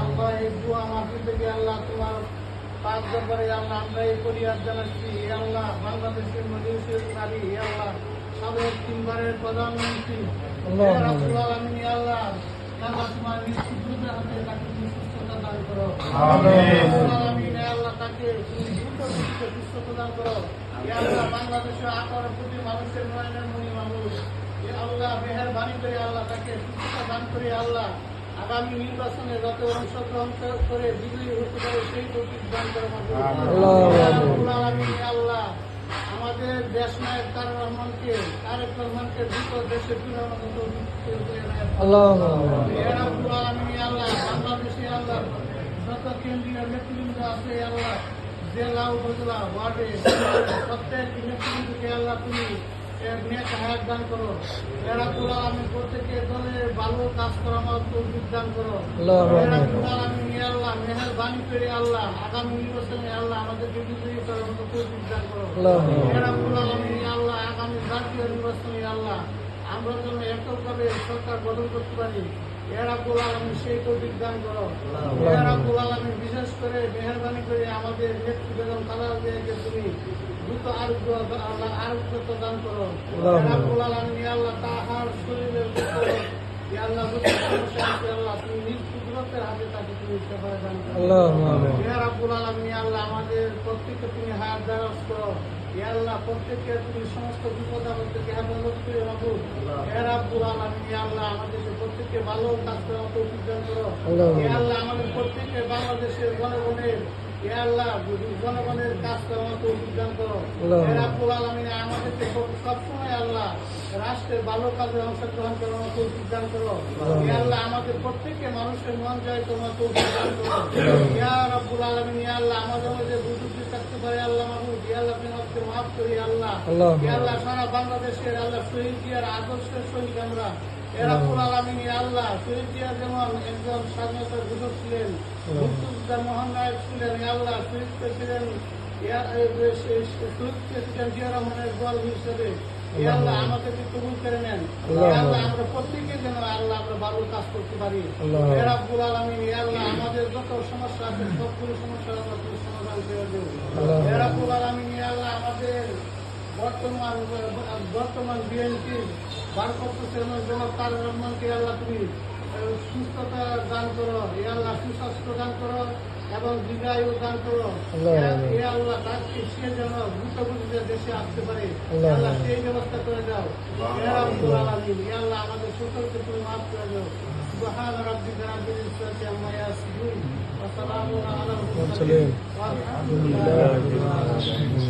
আল্লাহ এই দোয়া মাহফিল থেকে আল্লাহ তোমার পাঁচ ব্যাপারে আল্লাহ আমরা এই পরিহার জানাচ্ছি আল্লাহ বাংলাদেশের মজুসের নারী আল্লাহ সাবেক তিনবারের প্রধানমন্ত্রী। আল্লাহ। করো। করো। বাংলাদেশের আঠারো কোটি মানুষের নয়নের মনি মানুষ। আল্লাহ মেহরবানি করে আল্লাহ তাকে সুস্থতা দান করে আল্লাহ। আগামী নির্বাচনে যাতে অংশগ্রহণ করে বিজয়ী হতে পারে সেই তৌফিক দান করে আল্লাহ। আমাদের দেশ নায়ক তার রহমানকে তারেক রহমানকে দ্রুত দেশে ফিরানোর মতো আল্লাহ বাংলাদেশে আল্লাহ যত কেন্দ্রীয় নেতৃবৃন্দ আছে আল্লাহ জেলা উপজেলা ওয়ার্ডে প্রত্যেক নেতৃবৃন্দকে আল্লাহ তুমি নেক হায়াত দান করো। এ রাব্বুল আলামিন প্রত্যেকে ভালো কাজ করার মতো দান করো। আল্লাহ। করে আগামী নির্বাচনে আল্লাহ আমাদেরকে বিজয়ী করার মতো তৌফিক দান করো। আল্লাহ। এ রাব্বুল আল্লাহ আগামী জাতীয় নির্বাচনে আল্লাহ আমরা যেন এককভাবে সরকার গঠন করতে পারি। এরাকুল আলমী সেই তৌফিক দান করো। এরাকুল আলমী বিশেষ করে মেহরবানি করে আমাদের নেত্রী বেগম খালাল দ্রুত আরোগ্য আল্লাহ আরোগ্য দান করো। আল্লাহ তাহার শরীরের আল্লাহ আল্লাহ তুমি নিজ কুদরতের হাতে তাকে তুমি সেবা দান করো। আল্লাহ আমাদের প্রত্যেককে তুমি হায়াত দারাজ করো। আল্লাহ প্রত্যেককে তুমি সমস্ত বিপদ আপদ থেকে হেফাজত করে রাখো। ইয়া রাব্বুল আল্লাহ আমাদেরকে প্রত্যেককে ভালো কাজ করার তৌফিক দান করো। আল্লাহ। আমাদের প্রত্যেককে বাংলাদেশের জনগণের আল্লাহ জনগণের কাজ করার তৌফিক দান করো। আল্লাহ। ইয়া রাব্বুল আলামিন আমাদেরকে সব- সবসময় আল্লাহ রাষ্ট্রের ভালো কাজে অংশগ্রহণ করার তৌফিক দান করো। আল্লাহ। আমাদের প্রত্যেককে মানুষের মন যায় তোমার তৌফিক দান করো। ইয়া রাব্বুল আলামিন ইয়া আল্লাহ আমাদের মধ্যে বুজুর্গি থাকতে পারে আল্লাহ মাহমুদ ইয়া আল্লাহ তুমি মাফ করি আল্লাহ। আল্লাহ। ইয়া আল্লাহ সারা বাংলাদেশের আল্লাহ শহীদ জিয়ার আদর্শের সহিত আমরা। এ রাব্বুল আলামিন ইয়া আল্লাহ শহীদ জিয়া যেমন একজন স্বাধীনতার ঘোষক ছিলেন মুক্তিযোদ্ধার মহান নায়ক ছিলেন ইয়া আল্লাহ শহীদ ছিলেন এ, এ, শহীদ ছিলেন জিয়া রহমানের দল হিসেবে। আল্লাহ আমাদেরকে কবুল করে নেন। আল্লাহ আমরা প্রত্যেকে যেন আল্লাহ আমরা ভালো কাজ করতে পারি। রাব্বুল আলামিন আল্লাহ আমাদের যত সমস্যা আছে সবগুলো সমস্যার আমরা সমাধান করে দেবো। রাব্বুল আলামিন আল্লাহ আমাদের বর্তমান বর্তমান বিএনপির ভারপ্রাপ্ত চেয়ারম্যান জনাব তারেক রহমানকে আল্লাহ তুমি সুস্থতা দান করো এ আল্লাহ সুস্বাস্থ্য দান করো এবং দীর্ঘায়ু দান করো। এ আল্লাহ তাকে সে যেন দ্রুত গতিতে দেশে আসতে পারে। আল্লাহ। সেই ব্যবস্থা করে দাও। আলামিন এ আল্লাহ আমাদের সকলকে তুমি মাফ করে দাও। ওয়া সালামুন আলাল মুরসালিন। মুরসালিন। ওয়ালহামদুলিল্লাহি রাব্বিল আলামিন।